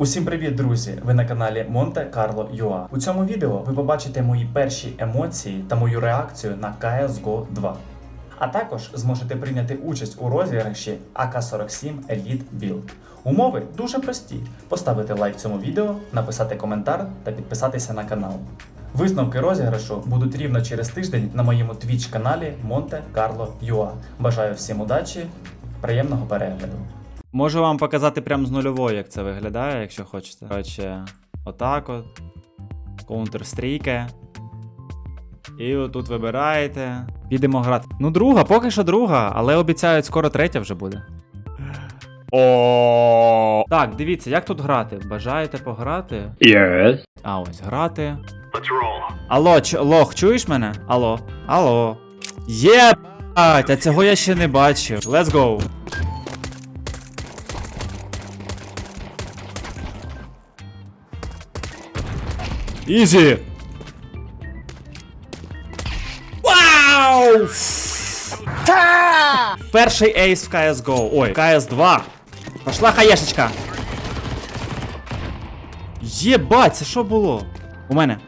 Усім привіт, друзі! Ви на каналі Monte Carlo UA. У цьому відео ви побачите мої перші емоції та мою реакцію на CSGO 2. А також зможете прийняти участь у розіграші AK-47 Elite Build. Умови дуже прості: поставити лайк цьому відео, написати коментар та підписатися на канал. Висновки розіграшу будуть рівно через тиждень на моєму Twitch каналі Monte Carlo UA. Бажаю всім удачі, приємного перегляду. Можу вам показати прямо з нульової, як це виглядає, якщо хочете. Коротше, отак от. Counter-Strike. І отут вибираєте. Підемо грати. Ну, друга, поки що друга, але обіцяють, скоро третя вже буде. О. Так, дивіться, як тут грати? Бажаєте пограти? Yes. А ось грати. Алло, ч- лох, чуєш мене? Алло. Алло. Є, а цього я ще не бачив. Let's go. Ізі! Вау! Перший ейс в CSGO. Ой, CS2. Пошла хаєшечка. Єбать, це що було? У мене.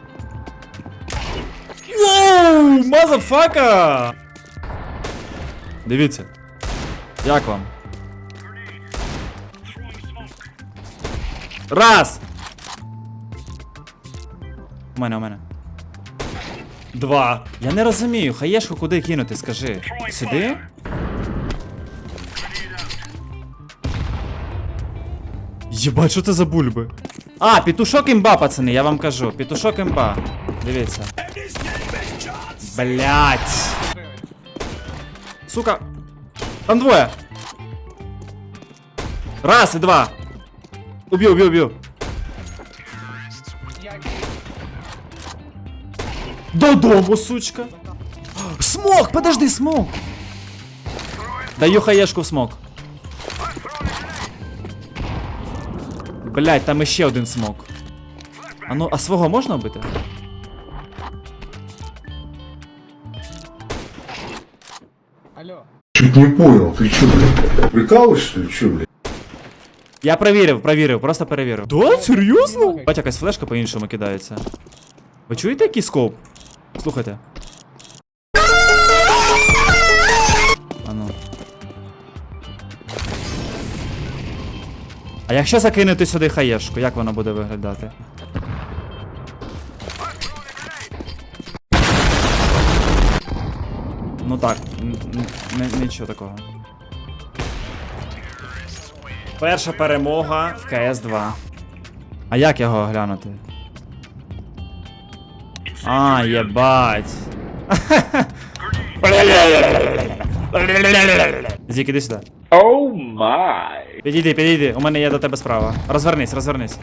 Воу, мазафака! Дивіться. Як вам? Раз! У мене, у мене. Два. Я не розумію, хаєшку куди кинути, скажи. Сюди? Єбать, що це за бульби? А, петушок імба, пацани, я вам кажу. Петушок імба. Дивіться. Блять. Сука. Там двоє. Раз і два. Уб'ю, уб'ю, уб'ю. Додому, сучка. Смок, подожди, смок. Даю хаєшку в смок. Блять, там іще один смок. А ну, а свого можна вбити? Чуть не понял, ты чё, блядь, прикалываешься, что ли, чё, блядь? Я перевірив, перевірив, просто перевірив. Да, серйозно? Бать, якась флешка по-іншому кидається. Ви чуєте який скоп? Слухайте. А ну. А якщо закинути сюди хаєшку, як воно буде виглядати? Ну так, нічого такого. Перша перемога в КС2. А як його глянути? А, єбать. Зік, іди сюди. Оу май. Підійди, підійди, у мене є до тебе справа. Розвернись, розвернись.